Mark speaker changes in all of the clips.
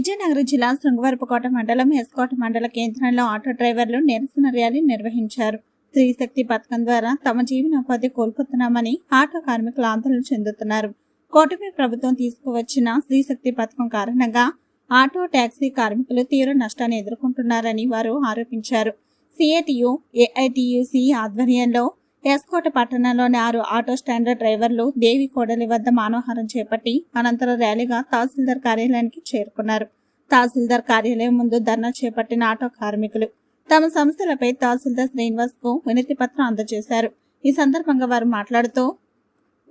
Speaker 1: విజయనగరం జిల్లా శృంగవరపుకోట మండలం ఎస్కోట మండల కేంద్రంలో ఆటో డ్రైవర్లు నిరసన ర్యాలీ నిర్వహించారు. స్త్రీశక్తి పథకం ద్వారా తమ జీవనోపాధి కోల్పోతున్నామని ఆటో కార్మికులు ఆందోళన చెందుతున్నారు. కూటమి ప్రభుత్వం తీసుకువచ్చిన స్త్రీశక్తి పథకం కారణంగా ఆటో టాక్సీ కార్మికులు తీవ్ర నష్టాన్ని ఎదుర్కొంటున్నారని వారు ఆరోపించారు. సిఐటియు ఏఐటియుసి ఆధ్వర్యంలో ఎస్కోట పట్టణంలోని ఆరు ఆటో స్టాండర్డ్ డ్రైవర్లు దేవి కోడలి వద్ద మానవహారం చేపట్టి అనంతరం ర్యాలీగా తహసీల్దార్ కార్యాలయానికి చేరుకున్నారు. తహసీల్దార్ కార్యాలయం ముందు ధర్నా చేపట్టిన ఆటో కార్మికులు తమ సమస్యలపై తహసీల్దార్ శ్రీనివాస్కు వినతి పత్రం అందజేశారు. ఈ సందర్భంగా వారు మాట్లాడుతూ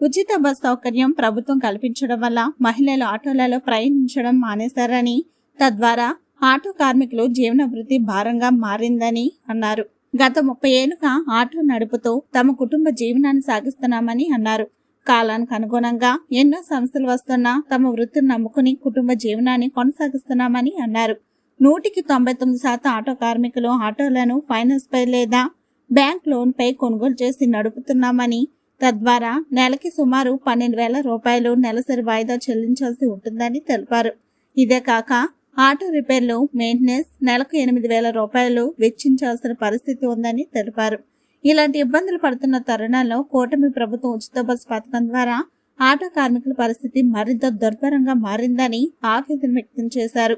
Speaker 1: ఉచిత బస్ సౌకర్యం ప్రభుత్వం కల్పించడం వల్ల మహిళలు ఆటోలలో ప్రయాణించడం మానేశారని తద్వారా ఆటో కార్మికులు జీవనభృతి భారంగా మారిందని అన్నారు. గత ముప్పై ఏళ్ళుగా ఆటో నడుపుతూ తమ కుటుంబ జీవనాన్ని సాగిస్తున్నామని అన్నారు. కాలానికి అనుగుణంగా ఎన్నో సంస్థలు వస్తున్నా తమ వృత్తిని నమ్ముకుని కుటుంబ జీవనాన్ని కొనసాగిస్తున్నామని అన్నారు. నూటికి తొంభై తొమ్మిది శాతం ఆటో కార్మికులు ఆటోలను ఫైనాన్స్ పై లేదా బ్యాంక్ లోన్ పై కొనుగోలు చేసి నడుపుతున్నామని తద్వారా నెలకి సుమారు పన్నెండు వేల రూపాయలు నెలసరి వాయిదా చెల్లించాల్సి ఉంటుందని తెలిపారు. ఇదే కాక ఆటో రిపేర్లు మెయింటెనెన్స్ నెలకు ఎనిమిది వేల రూపాయలు వెచ్చించాల్సిన పరిస్థితి ఉందని తెలిపారు. ఇలాంటి ఇబ్బందులు పడుతున్న తరుణంలో కూటమి ప్రభుత్వం ఉచిత బస్సు పథకం ద్వారా ఆటో కార్మికుల పరిస్థితి మరింత దుర్భరంగా మారిందని ఆవేదన వ్యక్తం చేశారు.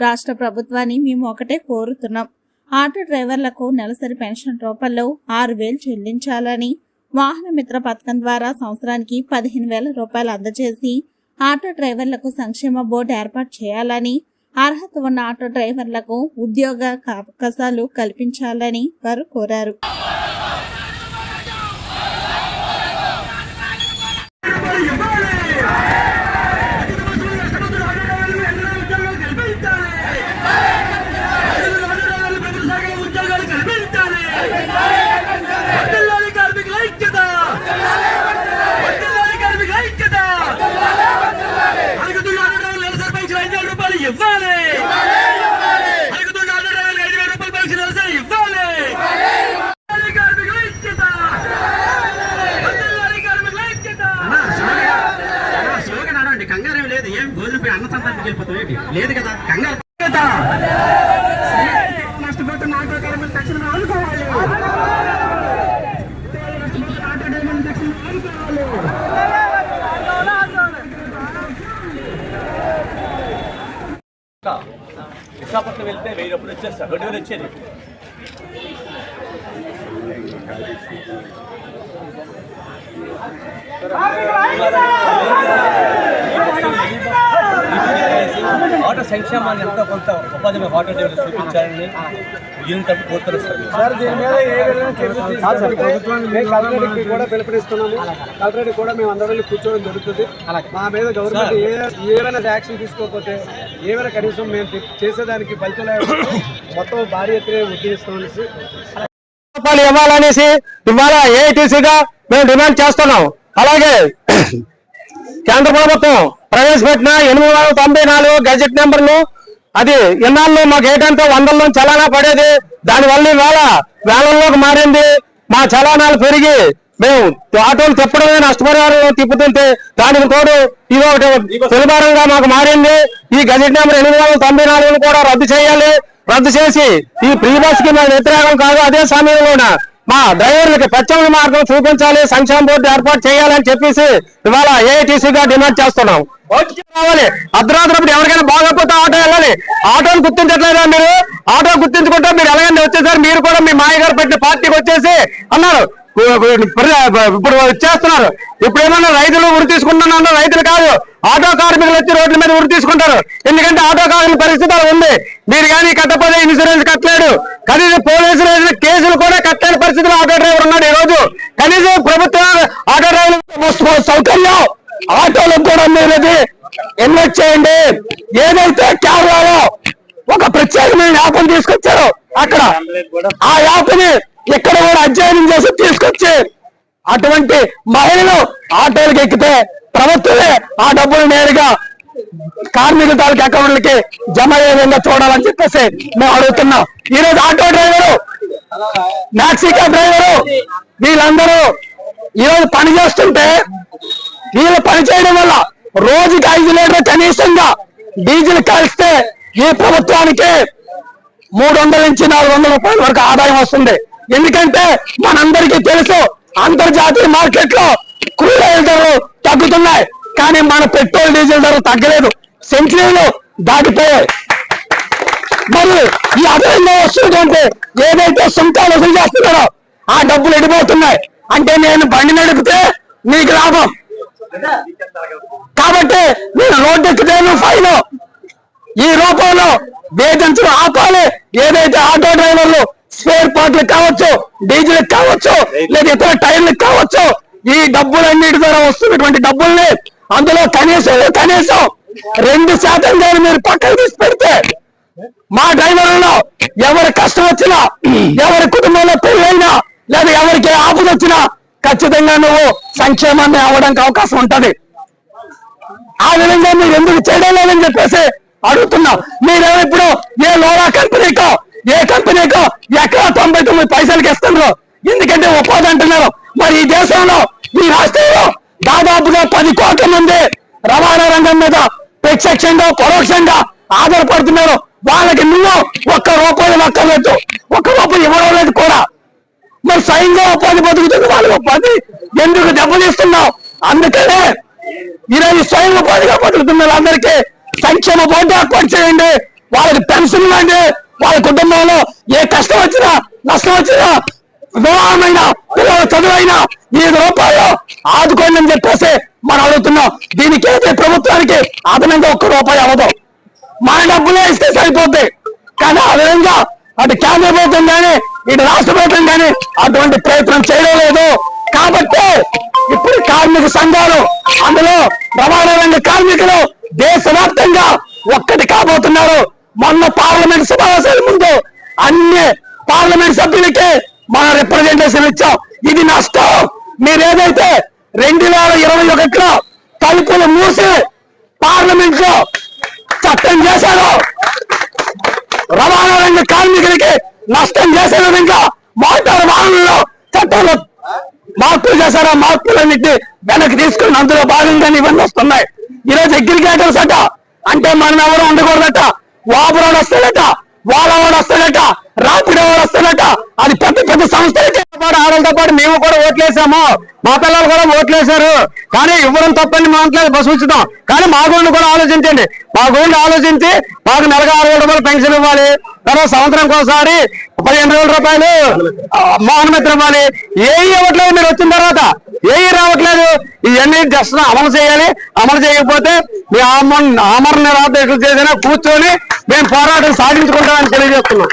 Speaker 1: రాష్ట్ర ప్రభుత్వాన్ని మేము ఒకటే కోరుతున్నాం. ఆటో డ్రైవర్లకు నెలసరి పెన్షన్ రూపంలో ఆరు వేలు చెల్లించాలని వాహన మిత్ర పథకం ద్వారా సంవత్సరానికి పదిహేను వేల రూపాయలు అందజేసి ఆటో డ్రైవర్లకు సంక్షేమ బోర్డు ఏర్పాటు చేయాలని అర్హత ఉన్న ఆటో డ్రైవర్లకు ఉద్యోగ అవకాశాలు కల్పించాలని వారు కోరారు
Speaker 2: ఇవ్వాలి అడుగుతున్న ఆటో డ్రైవర్లకు ఐదు వేల రూపాయలు పెన్షన్ నెలసరి ఇవ్వాలి వర్ధిల్లాలి కార్మికుల ఐక్యత వర్ధిల్లాలి కార్మికుల ఐక్యత
Speaker 3: స్లోగా నడవండి కంగారు ఏం లేదు ఏం గోధులపై అన్న సంతానికి వెళ్ళిపోతాం ఏంటి లేదు కదా కంగారు నష్టపోతున్న ఆటో కార్మికులు తక్షణం ఆదుకోవాలి
Speaker 4: విశాఖపట్నం వెళ్తే వెయ్యి రూపాయలు వచ్చేస్తారు రెండు వేలు వచ్చేది ఆటో సంక్షేమాన్ని ఎంతో కొంత ఉపాధి మీద ఆటో డ్రైవర్లు చూపించాలని ఈయన తప్పు కోరుతారు సార్.
Speaker 5: సార్ దీని మీద ఏ విధంగా చర్యలు తీసుకుంటారు? మేము కలెక్టర్కి కూడా పిలుపునిస్తున్నాము. కలెక్టర్కి కూడా మేము అందరం వెళ్ళి కూర్చోవడం జరుగుతుంది. మా మీద గవర్నమెంట్ ఏ ఏమైనా యాక్షన్ తీసుకోకపోతే ఏమైనా కనీసం మేము చేసేదానికి ఫలితం మొత్తం భారీ ఎత్తున
Speaker 6: రూపాయలు ఇవ్వాలనేసి ఇవాళ ఏఐటీసీగా మేము డిమాండ్ చేస్తున్నాం. అలాగే కేంద్ర ప్రభుత్వం ప్రవేశపెట్టిన ఎనిమిది వందల తొంభై నాలుగు గజెట్ నెంబర్లు. అది ఇన్నాళ్ళు మాకు ఏటంటే వందల్లో చలానా పడేది. దానివల్ల వేళ వేలల్లోకి మారింది. మా చలానాలు పెరిగి మేము ఆటోలు తిప్పడమే నష్టపరిహారం తిప్పుతుంటే దానికి తోడు ఇది ఒకటి సులభంగా మాకు మారింది. ఈ గజెట్ నెంబర్ ఎనిమిది వందల తొంభై నాలుగును కూడా రద్దు చేయాలి. రద్దు చేసి ఈ ప్రీ బస్కి మేము వ్యతిరేకం కాదు. అదే సమయంలోన మా డ్రైవర్లకి ప్రత్యామ్నాయ మార్గం చూపించాలి. సంక్షేమ బోర్డు ఏర్పాటు చేయాలని చెప్పేసి ఇవాళ ఏఐటీసీగా డిమాండ్ చేస్తున్నాం. రావాలి అర్ధరాత్రి ఎవరికైనా బాగోకపోతే ఆటో వెళ్ళాలి. ఆటోని గుర్తించట్లేదా మీరు? ఆటో గుర్తించుకుంటే మీరు ఎలాగైనా వచ్చేసారు? మీరు కూడా మీ మాయగారు పెట్టిన పార్టీకి వచ్చేసి అన్నారు. ఇప్పుడు వచ్చేస్తున్నారు ఇప్పుడు ఏమన్నా రైతులు ఉరి తీసుకుంటున్నా రైతులు కాదు. ఆటో కార్మికులు వచ్చి రోడ్ల మీద ఉరి తీసుకుంటారు. ఎందుకంటే ఆటో కార్మిక పరిస్థితి ఉంది. మీరు కానీ కట్టపోతే ఇన్సూరెన్స్ కట్టలేడు. కనీసం పోలీసులు వేసిన కేసులు కూడా కట్టలేని పరిస్థితిలో ఆటో డ్రైవర్ ఉన్నాడు ఈ రోజు కనీసం ప్రభుత్వ ఆటో డ్రైవర్ సౌకర్యం. ఆటోలకు కూడా మీరు ఇది ఇన్వెస్ట్ చేయండి. ఏదైతే కేరళలో ఒక ప్రత్యేకమైన యాప్ని తీసుకొచ్చారు అక్కడ ఆ యాప్ని ఇక్కడ కూడా అధ్యయనం చేసి తీసుకొచ్చి అటువంటి మహిళలు ఆటోలకు ఎక్కితే ప్రభుత్వమే ఆ డబ్బులు నేరుగా కార్మికుల తాలూకు అకౌంట్లకి జమ అయ్యే విధంగా చూడాలని చెప్పేసి మేము అడుగుతున్నాం. ఈ రోజు ఆటో డ్రైవరు మ్యాక్సికా డ్రైవరు వీళ్ళందరూ ఈ రోజు పని చేస్తుంటే వీళ్ళు పని చేయడం వల్ల రోజుకి ఐదు లీటర్లు కనీసంగా
Speaker 2: డీజిల్ కలిస్తే ఈ ప్రభుత్వానికి మూడు వందల నుంచి నాలుగు వందల రూపాయల వరకు ఆదాయం వస్తుంది. ఎందుకంటే మనందరికీ తెలుసు అంతర్జాతీయ మార్కెట్లో క్రూడ్ ఆయిల్ ధరలు తగ్గుతున్నాయి. కానీ మన పెట్రోల్ డీజిల్ ధరలు తగ్గలేదు. సెంచరీలు దాటిపోయాయి. మరి ఈ అదనంగా వస్తున్నటువంటి ఏదైతే సుంకాలు వసూలు చేస్తున్నారో ఆ డబ్బులు ఎడిపోతున్నాయి. అంటే నేను బండి నడిపితే నీకు లాభం. కాబట్టి నేను రోడ్డు ఎక్కితేను ఫైన్. ఈ రూపంలో వేధించడం ఆపాలి. ఏదైతే ఆటో డ్రైవర్లు స్పేర్ పార్ట్లు కావచ్చు డీజిల్ కావచ్చు లేదా ఇతర టైర్లు కావచ్చు ఈ డబ్బులన్నిటి ద్వారా వస్తున్నటువంటి డబ్బుల్ని అందులో కనీసం కనీసం రెండు శాతం కానీ మీరు పక్కన తీసి పెడితే మా డ్రైవర్లలో ఎవరి కష్టం వచ్చినా ఎవరి కుటుంబంలో పెళ్ళైనా లేదా ఎవరికి ఆపద వచ్చినా ఖచ్చితంగా నువ్వు సంక్షేమాన్ని అవ్వడానికి అవకాశం ఉంటది. ఆ విధంగా మీరు ఎందుకు చేయడం లేదని చెప్పేసి అడుగుతున్నా. మీరేమో ఇప్పుడు ఏ లోరా కంపెనీకో ఏ కంపెనీకో ఎక్కడ తొంభై తొమ్మిది పైసలకి ఇస్తున్నారు ఎందుకంటే ఉపాధి అంటున్నారు. మరి ఈ దేశంలో ఈ రాష్ట్రంలో దాదాపుగా పది కోట్ల మంది రవాణా రంగం మీద ప్రత్యక్షంగా పరోక్షంగా ఆధారపడుతున్నారు. వాళ్ళకి నువ్వు ఒక్క రూపాయలు లెక్కలేదు ఒక్క రూపాయి ఇవ్వడం లేదు కూడా. మరి స్వయంగా ఉపాధి బతుకుతుంది వాళ్ళ ఉపాధి ఎందుకు దెబ్బతీస్తున్నావు? అందుకనే ఈరోజు స్వయం ఉపాధిగా బతుకుతున్న వాళ్ళందరికీ సంక్షేమ బోర్డు ఏర్పాటు చేయండి. వాళ్ళకి పెన్షన్ ఇవ్వండి. వాళ్ళ కుటుంబంలో ఏ కష్టం వచ్చినా నష్టం వచ్చినా వివాహమైన పిల్లల చదువైనా ఈ రూపాయలు ఆదుకోండి అని చెప్పేసి మనం అడుగుతున్నాం. దీనికైతే అయితే ప్రభుత్వానికి అదనంగా ఒక్క రూపాయి అవ్వదు. మన డబ్బులే ఇస్తే సరిపోద్ది. కానీ ఆ విధంగా అటు కేంద్ర ప్రభుత్వం కానీ ఇటు రాష్ట్ర ప్రభుత్వం కానీ అటువంటి ప్రయత్నం చేయడం లేదు కాబట్టి ఇప్పుడు కార్మిక సంఘాలు అందులో రవాణా రంగ కార్మికులు దేశవ్యాప్తంగా ఒక్కటి కాబోతున్నారు. మొన్న పార్లమెంట్ సమావేశాల ముందు అన్ని పార్లమెంట్ సభ్యులకి మన రిప్రజెంటేషన్ ఇచ్చాం. ఇది నష్టం. మీరు ఏదైతే రెండు వేల ఇరవై ఒకటిలో తలుపులు మూసి పార్లమెంట్లో చట్టం చేశారు రవాణా రంగ కార్మికులకి నష్టం చేసే విధంగా మోటార్ వాహనంలో చట్టంలో మార్పులు చేశారు? ఆ మార్పులన్నింటినీ వెనక్కి తీసుకుని అందులో భాగంగా ఇవన్నీ వస్తున్నాయి. ఈరోజు అగ్రిగేటర్స్ అట అంటే మనం ఎవరు ఉండకూడదట? వాబరోడు వస్తాడట వాడవాడు వస్తాడట రాపిడో వాడు వస్తాడట. అది పెద్ద పెద్ద సంస్థలకి పాటు ఆడలతో పాటు మేము కూడా ఓట్లేసాము. మా పిల్లలు కూడా ఓట్లేశారు. కానీ ఇవ్వడం తప్పని మా ఇంట్లో బస్సు ఉచితం. కానీ మా గురించి కూడా ఆలోచించండి. మా గురించి ఆలోచించి మాకు నెలగా ఆరు వేల పెన్షన్ ఇవ్వాలి. తర్వాత సంవత్సరం ఒకసారి పదిహేను వేల రూపాయలు ఆ, మోహన్ మిత్ర ఇవ్వాలి ఏ ఇవ్వట్లేదు మీరు వచ్చిన తర్వాత. ఏ రావట్లేదు. ఇవన్నీ జస్ట్ అమలు చేయాలి. అమలు చేయకపోతే మీ ఆమరణ ఆమరణ నిరాధకులు చేసినా కూర్చొని మేము పోరాటం సాగించుకుంటామని తెలియజేస్తున్నాం.